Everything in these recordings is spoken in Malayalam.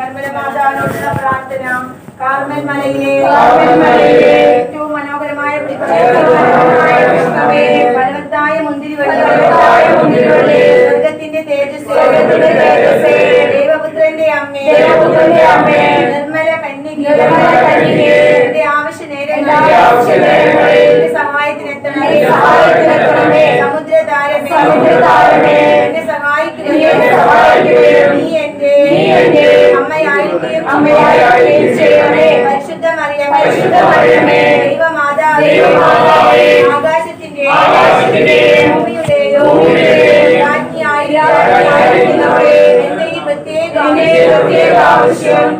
കർമ്മലമാതാവിനോടുള്ള പ്രാർത്ഥന കാർമൽ മലയിലെ ഏറ്റവും മനോഹരമായ ഫലവത്തായ മുന്തിരി സ്വർഗത്തിന്റെ തേജസ് ദൈവപുത്രന്റെ അമ്മേ. നിർമ്മല കന്യകി. ആവശ്യ നേരങ്ങൾ പരിശുദ്ധ മറിയമേ ദൈവമാതാവേ ആകാശത്തിന്റെ ഭൂമിയുടെയും രാജ്ഞിയായിരിക്കുന്നവളേ, എന്റെ ഈ പ്രത്യേക ആവശ്യം.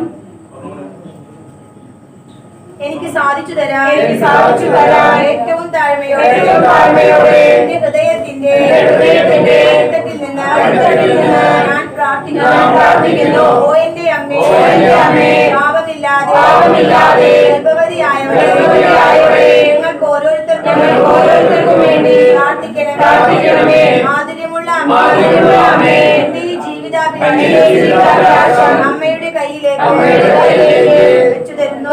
എനിക്ക് സാധിച്ചു തരാൻ എനിക്ക് സാധിച്ചു തരാൻ ഏറ്റവും താഴ്മയോടെ ഏറ്റവും താഴ്മയോടെ എന്റെ ഹൃദയത്തിന്റെ ഹൃദയത്തിന്റെ നിന്ന് ഗർഭവതിയായവളെ ഞങ്ങൾക്ക് ഓരോരുത്തർക്കും വേണ്ടി പ്രാർത്ഥിക്കണമേ. മാധുര്യമുള്ള എന്റെ ഈ ജീവിതാഭിലാഷം അമ്മയുടെ കയ്യിലേക്ക്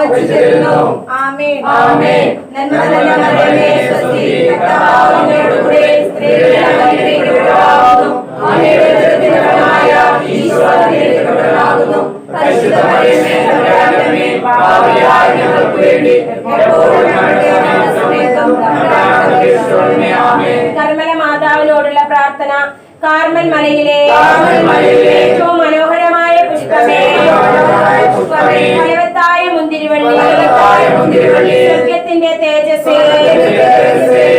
വെച്ചു തരുന്നു ആമേൻ. നന്മ നിറഞ്ഞ മറിയമേ, സ്വസ്തി കർത്താവ് അങ്ങയോടുകൂടെ സ്ത്രീകളിൽ അങ്ങയുടെ ഉദരത്തിൻ ഫലമായ പരിശുദ്ധ മറിയമേ, ഞങ്ങൾക്ക് വേണ്ടി. കർമ്മല മാതാവിനോടുള്ള പ്രാർത്ഥന കാർമൽ മലയിലെ ഏറ്റവും മനോഹരമായ പുഷ്പമേ. ഫലവത്തായ മുന്തിരിവള്ളി. സത്യത്തിന്റെ തേജസ്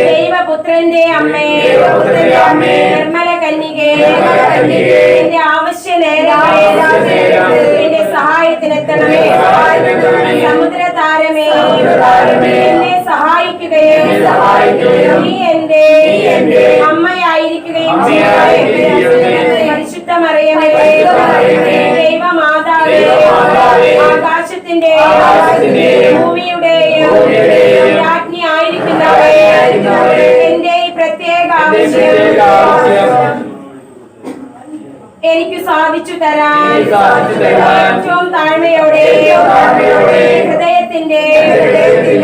ദൈവപുത്രന്റെ അമ്മേ, നിർമ്മല കന്യകേ. സഹായത്തിനെത്തണമേ. സമുദ്ര താരമേ എന്നെ സഹായിക്കുകയും നീ എന്റെ അമ്മയായിരിക്കുകയും പരിശുദ്ധ മറിയമേ ദൈവമാതാവേ. ആകാശത്തിന്റെ ആകാശത്തിന്റെയും എനിക്ക് സാധിച്ചു തരാൻ. ഏറ്റവും താഴ്മയോടെ ഹൃദയത്തിന്റെ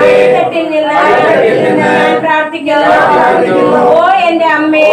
അടിത്തട്ടിൽ നിന്ന് പ്രാർത്ഥിക്കുന്നു. ഓ എന്റെ അമ്മേ